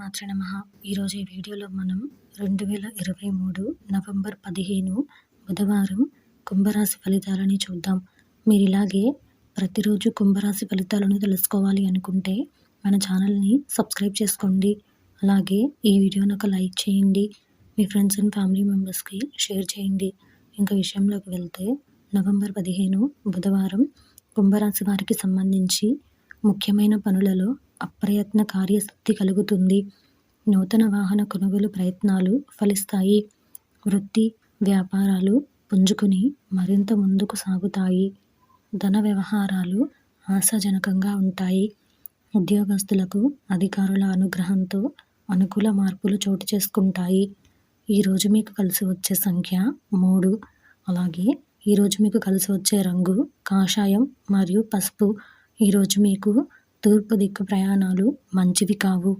మాత్ర నమ. ఈరోజు ఈ వీడియోలో మనం రెండు వేల ఇరవై మూడు నవంబర్ పదిహేను బుధవారం కుంభరాశి ఫలితాలని చూద్దాం. మీరు ఇలాగే ప్రతిరోజు కుంభరాశి ఫలితాలను తెలుసుకోవాలి అనుకుంటే మన ఛానల్ని సబ్స్క్రైబ్ చేసుకోండి. అలాగే ఈ వీడియోని ఒక లైక్ చేయండి. మీ ఫ్రెండ్స్ అండ్ ఫ్యామిలీ మెంబర్స్కి షేర్ చేయండి. ఇంకా విషయంలోకి వెళ్తే నవంబర్ పదిహేను బుధవారం కుంభరాశి వారికి సంబంధించి ముఖ్యమైన పనులలో అప్రయత్న కార్యశక్తి కలుగుతుంది. నూతన వాహన కొనుగోలు ప్రయత్నాలు ఫలిస్తాయి. వృత్తి వ్యాపారాలు పుంజుకుని మరింత ముందుకు సాగుతాయి. ధన వ్యవహారాలు ఆశాజనకంగా ఉంటాయి. ఉద్యోగస్తులకు అధికారుల అనుగ్రహంతో అనుకూల మార్పులు చోటు చేసుకుంటాయి. ఈరోజు మీకు కలిసి వచ్చే సంఖ్య మూడు. అలాగే ఈరోజు మీకు కలిసి వచ్చే రంగు కాషాయం మరియు పసుపు. ఈరోజు మీకు తూర్పు దిక్కు ప్రయాణాలు మంచివి కావు.